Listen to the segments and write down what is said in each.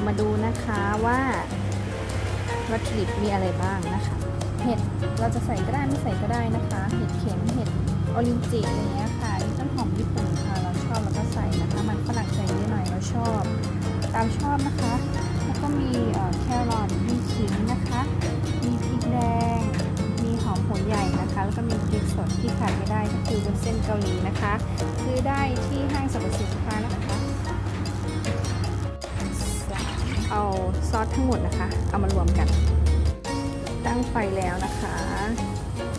เรามาดูนะคะว่าวัตถุดิบมีอะไรบ้างนะคะ เห็ดเราจะใส่ก็ได้ไม่ใส่ก็ได้นะคะ เห็ดเข็มเห็ดโอรินจิอะไรเงี้ยค่ะนี่ต้นหอมญี่ปุ่นค่ะเราชอบเราก็ใส่นะคะ มันฝรั่งใส่เยอะหน่อยเราชอบ ตามชอบนะคะ แล้วก็มีแครอทมีขิงนะคะ มีพริกแดง มีหอมหัวใหญ่นะคะ แล้วก็มีพริกสดที่ขาดไม่ได้ก็คือบนเส้นเกาหลีนะคะ ซื้อได้ที่ห้างสรรพสินค้านะคะ เอาซอสทั้งหมดนะคะ เอามารวมกัน ตั้งไฟแล้วนะคะ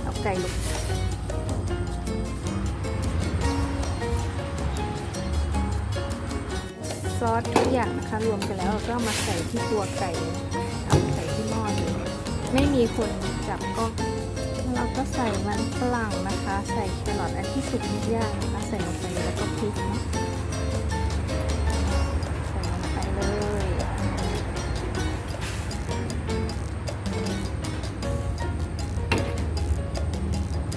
เอาไก่ลงซอสทุกอย่างนะคะ รวมกันแล้วเราก็มาใส่ที่ตัวไก่เลยเอาใส่ที่หม้อเลยไม่มีคนจับก็เราก็ใส่มันฝรั่งนะคะ ใส่แครอทอันที่สุกไม่ยากนะคะ ใส่ลงไปแล้วก็พริกเนาะ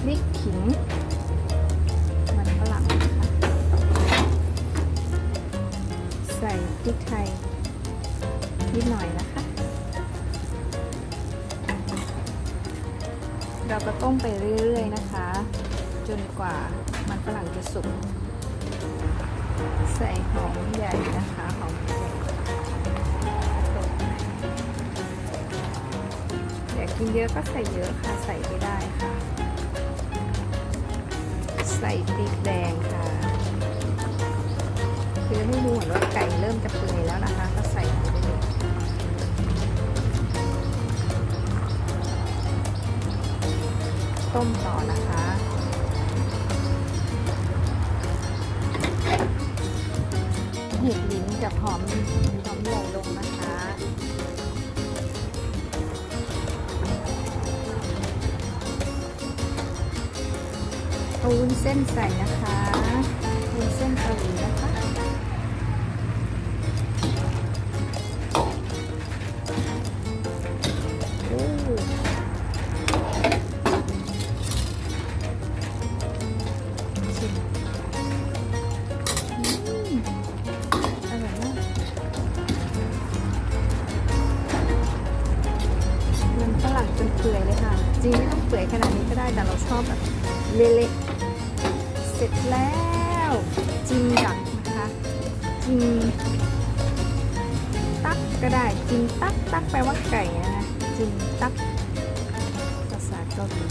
ริกขิง มันฝรั่งนะคะใส่พริกไทยนิดหน่อยนะคะ เราก็ต้มไปเรื่อยๆนะคะ จนกว่ามันฝรั่งจะสุก ใส่หอมใหญ่นะคะหอมใหญ่อยากกินเยอะก็ใส่เยอะค่ะ ใส่ไม่ได้ค่ะ ใส่พริกแดงค่ะ คือให้ดูเหมือนว่าไก่เริ่มจะเปื่อยแล้วนะคะ ก็ใส่ลงไปเลยต้มต่อนะคะเห็ดลิ้นกับหอมหอมใหญ่ลงนะคะ เอาวุ้นเส้นใส่นะคะวุ้นเส้นเกาหลีนะคะโอ้ชิมอืมอร่อยมากมันฝรั่งจนเปื่อยเลยค่ะ จริงไม่ต้องเปื่อยขนาดนี้ก็ได้แต่เราชอบแบบเละๆเส ร็จแล้วจิมดักนะคะจิมตักก็ได้จิมตักตักแปลว่าไก่นะจิมตักภาษาเกาหลี